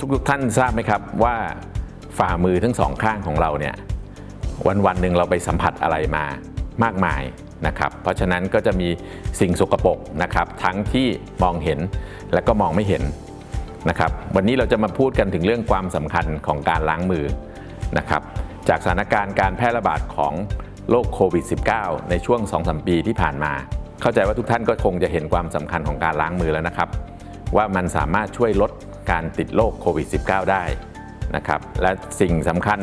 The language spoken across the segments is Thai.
ทุกๆท่านทราบไหมครับว่าฝ่ามือทั้งสองข้างของเราเนี่ยวันวันๆหนึ่งเราไปสัมผัสอะไรมามากมายนะครับ เพราะฉะนั้นก็จะมีสิ่งสกปรกนะครับ ทั้งที่มองเห็นและก็มองไม่เห็นนะครับ วันนี้เราจะมาพูดกันถึงเรื่องความสำคัญของการล้างมือนะครับ จากสถานการณ์การแพร่ระบาดของโรคโควิด -19 ในช่วง 2-3 ปีที่ผ่านมา เข้าใจว่าทุกท่านก็คงจะเห็นความสำคัญของการล้างมือแล้วนะครับ ว่ามันสามารถช่วยลดการติดโรคโควิด -19 ได้นะครับและสิ่งสำคัญ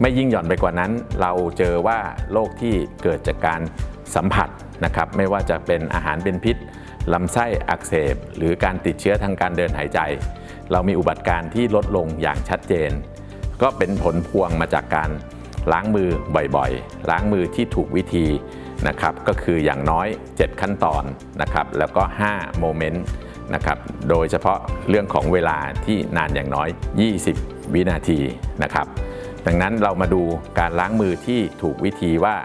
ไม่ยิ่งหย่อนไปกว่านั้น เราเจอว่าโรคที่เกิดจากการสัมผัสนะครับไม่ว่าจะเป็นอาหารเป็นพิษลำไส้อักเสบ หรือการติดเชื้อทางการเดินหายใจ เรามีอุบัติการณ์ที่ลดลงอย่างชัดเจน ก็เป็นผลพวงมาจากการล้างมือบ่อยๆ ล้างมือที่ถูกวิธี นะครับก็คืออย่างน้อย 7 ขั้นตอนนะครับแล้วก็ 5 โมเมนต์นะครับโดยเฉพาะเรื่องของเวลาที่นานอย่างน้อย 20 วินาทีนะครับดังนั้นเรามาดูการล้างมือที่ถูกวิธีว่า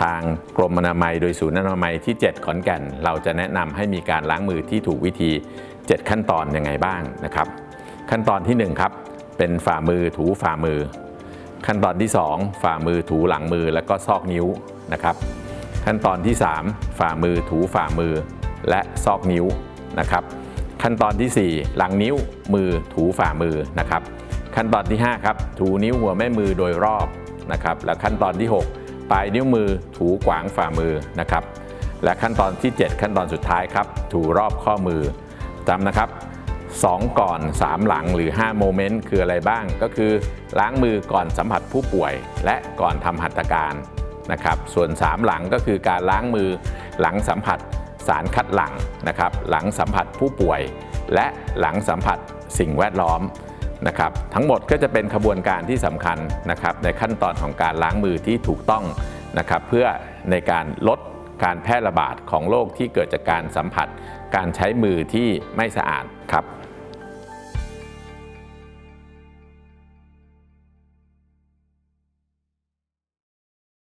ทางกรมอนามัยโดยศูนย์อนามัยที่ 7 ขอนแก่น เราจะแนะนำให้มีการล้างมือที่ถูกวิธี 7 ขั้นตอนยังไงบ้างนะครับ ขั้นตอนที่ 1 ครับ เป็นฝ่ามือถูฝ่ามือ ขั้นตอนที่ 2 ฝ่ามือถูหลังมือแล้วก็ซอกนิ้วนะครับ ขั้นตอนที่ 3 ฝ่ามือถูฝ่ามือ และซอกนิ้วนะครับ ขั้นตอนที่ 4 หลังนิ้วมือถูฝ่ามือนะครับ ขั้นตอนที่5ครับถูนิ้วหัวแม่มือโดยรอบนะครับ และขั้นตอนที่ 6 ปลายนิ้วมือถูขวางฝ่ามือนะครับ และขั้นตอนที่ 7 ขั้นตอนสุดท้ายครับถูรอบข้อมือจำนะครับ2 ก่อน 3 หลังหรือ 5 โมเมนต์ คืออะไรบ้างก็คือ ล้างมือก่อนสัมผัสผู้ป่วย และก่อนทำหัตถการ นะครับ ส่วน 3 หลังก็คือการล้างมือหลังสัมผัสสารคัดหลั่งนะครับ หลังสัมผัสผู้ป่วย และหลังสัมผัสสิ่งแวดล้อมนะครับ ทั้งหมดก็จะเป็นขบวนการที่สำคัญนะครับในขั้นตอนของการล้างมือที่ถูกต้องนะครับ เพื่อในการลดการแพร่ระบาดของโรคที่เกิดจากการสัมผัส การใช้มือที่ไม่สะอาดครับ